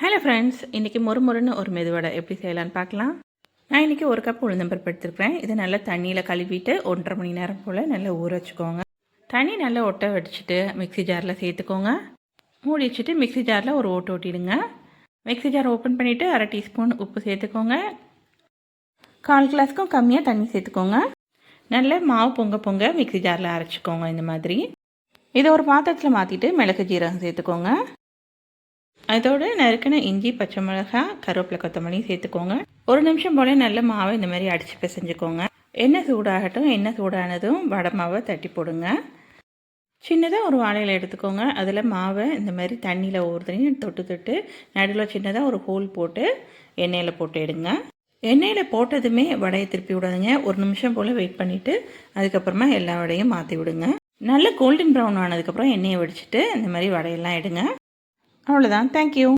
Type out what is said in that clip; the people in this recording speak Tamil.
ஹலோ ஃப்ரெண்ட்ஸ் இன்றைக்கி முறுமுறுன்னு ஒரு மெதுவடை எப்படி செய்யலான்னு பார்க்கலாம். நான் இன்றைக்கி ஒரு கப் உளுந்தம்பருப்பு எடுத்துருக்கிறேன். இதை நல்லா தண்ணியில் கழுவிட்டு ஒன்றரை மணி நேரம் போல் நல்லா ஊற வச்சுக்கோங்க. தண்ணி நல்லா ஒட்ட வடிச்சிட்டு மிக்ஸி ஜாரில் சேர்த்துக்கோங்க. மூடி வச்சுட்டு மிக்ஸி ஜாரில் ஒரு ஓட்டு ஓட்டிடுங்க. மிக்ஸி ஜார் ஓப்பன் பண்ணிவிட்டு அரை டீஸ்பூன் உப்பு சேர்த்துக்கோங்க. கால் கிளாஸ்க்கும் கம்மியாக தண்ணி சேர்த்துக்கோங்க. நல்ல மாவு பொங்க பொங்க மிக்ஸி ஜாரில் அரைச்சிக்கோங்க இந்த மாதிரி. இதை ஒரு பாத்திரத்தில் மாற்றிட்டு மிளகு ஜீரகம் சேர்த்துக்கோங்க. அதோடு நறுக்கின இஞ்சி பச்சை மிளகாய் கருவேப்பிலை கொத்தமல்லி சேர்த்துக்கோங்க. ஒரு நிமிஷம் போல் நல்ல மாவை இந்த மாதிரி அடித்து பிசைஞ்சுக்கோங்க. எண்ணெய் சூடாகட்டும் எண்ணெய் சூடானதும் வடை மாவை தட்டி போடுங்க. சின்னதாக ஒரு வாழையில் எடுத்துக்கோங்க. அதில் மாவை இந்த மாதிரி தண்ணியில் ஊறுதையும் தொட்டு தொட்டு நடுவில் சின்னதாக ஒரு ஹோல் போட்டு எண்ணெயில் போட்டு எடுங்க. எண்ணெயில் போட்டதுமே வடையை திருப்பி விடாதுங்க. ஒரு நிமிஷம் போல் வெயிட் பண்ணிவிட்டு அதுக்கப்புறமா எல்லா வடையும் மாற்றி விடுங்க. நல்ல கோல்டன் ப்ரௌன் ஆனதுக்கப்புறம் எண்ணெயை வடிச்சிட்டு இந்த மாதிரி வடையெல்லாம் எடுங்க. அவ்வளோதான் தேங்க்யூ